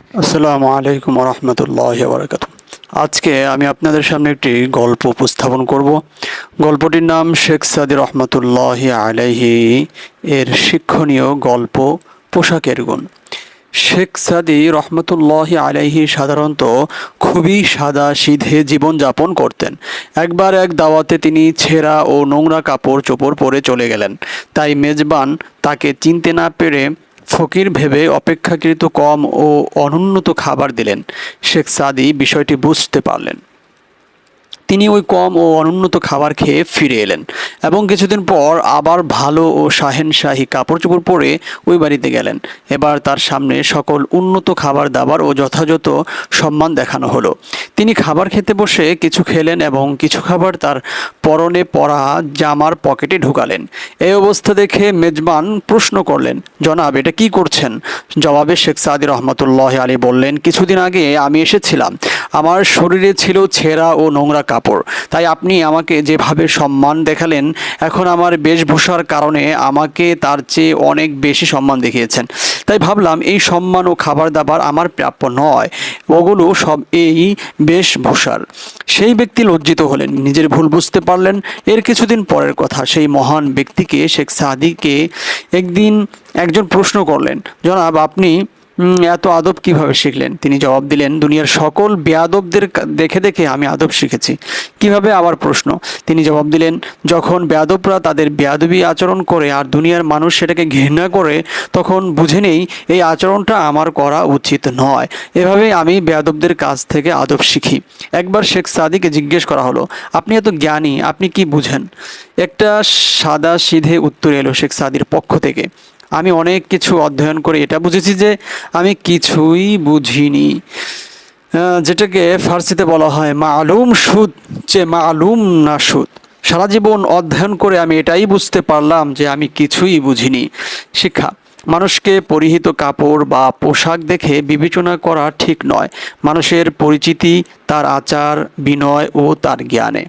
আসসালামু আলাইকুম রহমতুল্লাহ বারকাত আজকে আমি আপনাদের সামনে একটি গল্প উপস্থাপন করব। গল্পটির নাম শেখ সাদি রহমতুল্লাহ আলাইহি এর শিক্ষণীয় গল্প পোশাকের গুণ। শেখ সাদি রহমতুল্লাহ আলাইহি সাধারণত খুবই সাদা সিধে জীবনযাপন করতেন। একবার এক দাওয়াতে তিনি ছেঁড়া ও নোংরা কাপড় চোপড় পরে চলে গেলেন। তাই মেজবান তাকে চিনতে না পেরে ফকির ভেবে অপেক্ষাকৃত কম ও অনুন্নত খাবার দিলেন। শেখ সাদি বিষয়টি বুঝতে পারলেন। তিনি ওই কম ও অনুন্নত খাবার খেয়ে ফিরে এলেন এবং কিছুদিন পর আবার ভালো ও শাহেনশাহী কাপড় চোপড় পরে ওই বাড়িতে গেলেন। এবার তার সামনে সকল উন্নত খাবার দাবার ও যথাযথ সম্মান দেখানো হলো। তিনি খাবার খেতে বসে কিছু খেলেন এবং কিছু খাবার তার পরনে পরা জামার পকেটে ঢুকালেন। এই অবস্থা দেখে মেজবান প্রশ্ন করলেন, জনাব, এটা কি করছেন? জবাবে শেখ সাদি রহমতুল্লাহ আলী বললেন, কিছুদিন আগে আমি এসেছিলাম। আমার শরীরে ছিল ছেঁড়া ও নোংরা কাপড়। তাই আপনি আমাকে যেভাবে সম্মান দেখালেন, এখন আমার বেশভূষার কারণে আমাকে তার চেয়ে অনেক বেশি সম্মান দেখিয়েছেন। তাই ভাবলাম এই সম্মান ও খাবার দাবার আমার প্রাপ্য নয়, ওগুলো সব এই বেশভূষার। সেই ব্যক্তি লজ্জিত হলেন, নিজের ভুল বুঝতে পারলেন। এর কিছুদিন পরের কথা, সেই মহান ব্যক্তিকে শেখ সাদিকে একদিন একজন প্রশ্ন করলেন, জনাব, আপনি এত আদব কীভাবে শিখলেন? তিনি জবাব দিলেন, দুনিয়ার সকল বেয়াদবদের দেখে দেখে আমি আদব শিখেছি। কীভাবে? আবার প্রশ্ন। তিনি জবাব দিলেন, যখন বেয়াদবরা তাদের বেয়াদবি আচরণ করে আর দুনিয়ার মানুষ সেটাকে ঘৃণা করে, তখন বুঝে নেই এই আচরণটা আমার করা উচিত নয়। এভাবে আমি বেয়াদবদের কাছ থেকে আদব শিখি। একবার শেখ সাদিকে জিজ্ঞেস করা হলো, আপনি এত জ্ঞানী, আপনি কি বুঝেন? একটা সাদা সিধে উত্তর এলো শেখ সাদির পক্ষ থেকে। আমি অনেক কিছু অধ্যয়ন করে। এটা বুঝেছি যে আমি কিছুই বুঝিনি। যেটাকে ফার্সিতে বলা হয় মালুম সুদ, যে মালুম না সুদ। সারা জীবন অধ্যয়ন করে আমি এটাই বুঝতে পারলাম যে আমি কিছুই বুঝিনি। শিক্ষা, মানুষকে পরিহিত কাপড় বা পোশাক দেখে বিবেচনা করা ঠিক নয়। মানুষের পরিচিতি, তার আচার, বিনয় ও তার জ্ঞানে।